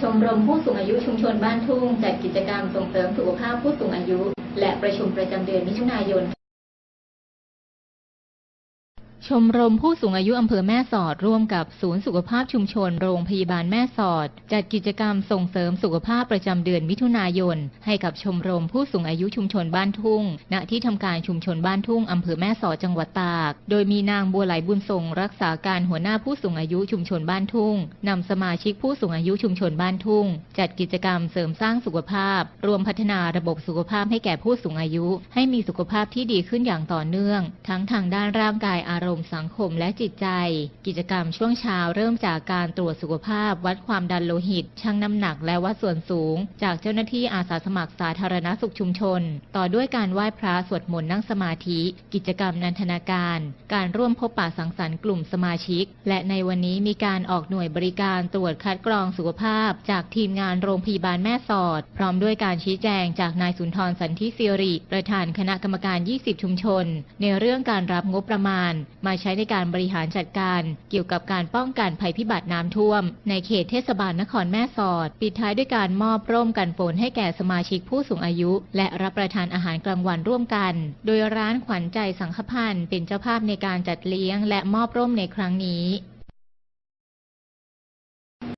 ชมรมผู้สูงอายุชุมชนบ้านทุ่งจัดกิจกรรมส่งเสริมสุขภาพผู้สูงอายุ และประชุมประจำเดือนมิถุนายน ชมรมผู้สูงอายุอำเภอแม่สอดร่วมกับศูนย์สุขภาพชุมชนโรงพยาบาลแม่สอด จัดกิจกรรมส่งเสริมสุขภาพประจำเดือนมิถุนายน ให้กับชมรมผู้สูงอายุชุมชนบ้านทุ่ง ณที่ทำการชุมชนบ้านทุ่งอำเภอแม่สอดจังหวัดตาก โดยมีนางบัวไหลบุญทรงรักษาการหัวหน้าผู้สูงอายุชุมชนบ้านทุ่งนำสมาชิกผู้สูงอายุชุมชนบ้านทุ่ง จัดกิจกรรมเสริมสร้างสุขภาพ รวมพัฒนาระบบสุขภาพให้แก่ผู้สูงอายุ ให้มีสุขภาพที่ดีขึ้นอย่างต่อเนื่อง ทั้งทางด้านร่างกายอารมณ์สังคมและจิตใจ กิจกรรมช่วงเช้าเริ่มจากการตรวจสุขภาพ วัดความดันโลหิต ชั่งน้ำหนักและวัดส่วนสูง จากเจ้าหน้าที่อาสาสมัครสาธารณสุขชุมชน ต่อด้วยการไหว้พระสวดมนต์นั่งสมาธิ กิจกรรมนันทนาการ การร่วมพบปะสังสรรค์กลุ่มสมาชิก และในวันนี้มีการออกหน่วยบริการตรวจคัดกรองสุขภาพ จากทีมงานโรงพยาบาลแม่สอด พร้อมด้วยการชี้แจงจากนายสุนทรสันทิสิริ ประธานคณะกรรมการ 20 ชุมชน ในเรื่องการรับงบประมาณมาใช้ในการบริหารจัดการเกี่ยวกับการป้องกันภัยพิบัติน้ำท่วม ในเขตเทศบาลนครแม่สอด ปิดท้ายด้วยการมอบร่มกันฝนให้แก่สมาชิกผู้สูงอายุ และรับประทานอาหารกลางวันร่วมกัน โดยร้านขวัญใจสังฆพันธ์เป็นเจ้าภาพในการจัดเลี้ยง และมอบร่มในครั้งนี้